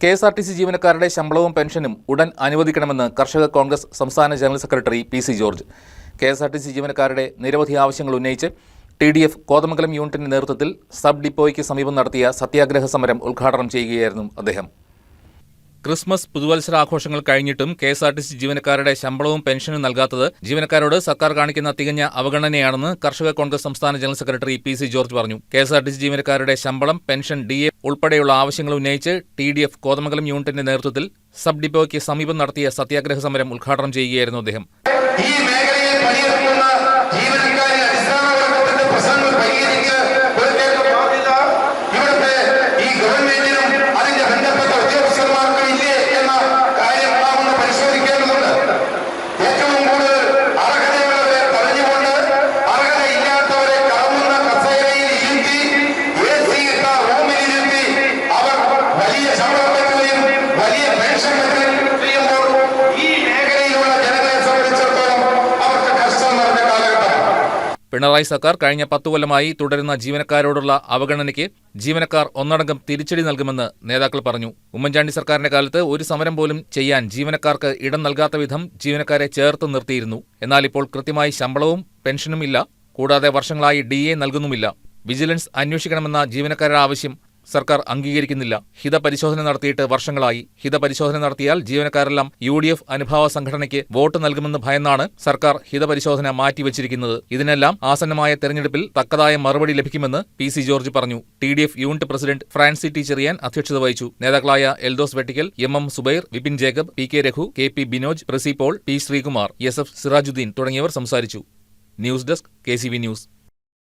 K S R T C ജീവനക്കാരുടെ ശമ്പളവും പെൻഷനും ഉടൻ അനുവദിക്കണമെന്ന് കർഷക കോൺഗ്രസ് സംസ്ഥാന general secretary P C George. K S R T C ജീവനക്കാരുടെ നിരവധി ആവശ്യങ്ങൾ ഉന്നയിച്ച് ടി ഡി എഫ് കോതമംഗലം യൂണിറ്റിന്റെ നേതൃത്വത്തിൽ സബ് ഡിപ്പോയ്ക്ക് സമീപം നടത്തിയ സത്യാഗ്രഹ സമരം ഉദ്ഘാടനം ചെയ്യുകയായിരുന്നു അദ്ദേഹം. ക്രിസ്മസ് പുതുവത്സര പുതുവത്സരാഘോഷങ്ങൾ കഴിഞ്ഞിട്ടും K S R T C ജീവനക്കാരുടെ ശമ്പളവും പെൻഷനും നൽകാത്തത് ജീവനക്കാരോട് സർക്കാർ കാണിക്കുന്ന തികഞ്ഞ അവഗണനയാണെന്ന് കർഷക കോൺഗ്രസ് സംസ്ഥാന general secretary P C George പറഞ്ഞു. K S R T C ജീവനക്കാരുടെ ശമ്പളം പെൻഷൻ ഡി എ ഉൾപ്പെടെയുള്ള ആവശ്യങ്ങൾ ഉന്നയിച്ച് ടി ഡി എഫ് കോതമംഗലം യൂണിറ്റിന്റെ നേതൃത്വത്തിൽ സബ് ഡിപ്പോയ്ക്ക് സമീപം നടത്തിയ സത്യാഗ്രഹ സമരം ഉദ്ഘാടനം ചെയ്യുകയായിരുന്നു അദ്ദേഹം. പിണറായി സർക്കാർ കഴിഞ്ഞ പത്തു കൊല്ലമായി തുടരുന്ന ജീവനക്കാരോടുള്ള അവഗണനയ്ക്ക് ജീവനക്കാർ ഒന്നടങ്കം തിരിച്ചടി നൽകുമെന്ന് നേതാക്കൾ പറഞ്ഞു. ഉമ്മൻചാണ്ടി സർക്കാരിന്റെ കാലത്ത് ഒരു സമരം പോലും ചെയ്യാൻ ജീവനക്കാർക്ക് ഇടം നൽകാത്ത വിധം ജീവനക്കാരെ ചേർത്ത് നിർത്തിയിരുന്നു. എന്നാൽ ഇപ്പോൾ കൃത്യമായി ശമ്പളവും പെൻഷനും ഇല്ല. കൂടാതെ വർഷങ്ങളായി ഡി എ നൽകുന്നുമില്ല. വിജിലൻസ് അന്വേഷിക്കണമെന്ന ജീവനക്കാരുടെ ആവശ്യം സർക്കാർ അംഗീകരിക്കുന്നില്ല. ഹിതപരിശോധന നടത്തിയിട്ട് വർഷങ്ങളായി. ഹിതപരിശോധന നടത്തിയാൽ ജീവനക്കാരെല്ലാം യു ഡി എഫ് അനുഭാവ സംഘടനയ്ക്ക് വോട്ട് നൽകുമെന്ന് ഭയന്നാണ് സർക്കാർ ഹിതപരിശോധന മാറ്റിവച്ചിരിക്കുന്നത്. ഇതിനെല്ലാം ആസന്നമായ തെരഞ്ഞെടുപ്പിൽ തക്കതായ മറുപടി ലഭിക്കുമെന്ന് പി സി ജോർജ് പറഞ്ഞു. T D F unit president Francy T Cheriyan അധ്യക്ഷത വഹിച്ചു. നേതാക്കളായ Eldhose Vettikkal M M Subair Vipin Jacob P K Raghu K P Binoj പ്രസി Paul P Sreekumar S F Sirajuddeen തുടങ്ങിയവർ സംസാരിച്ചു. News desk K news.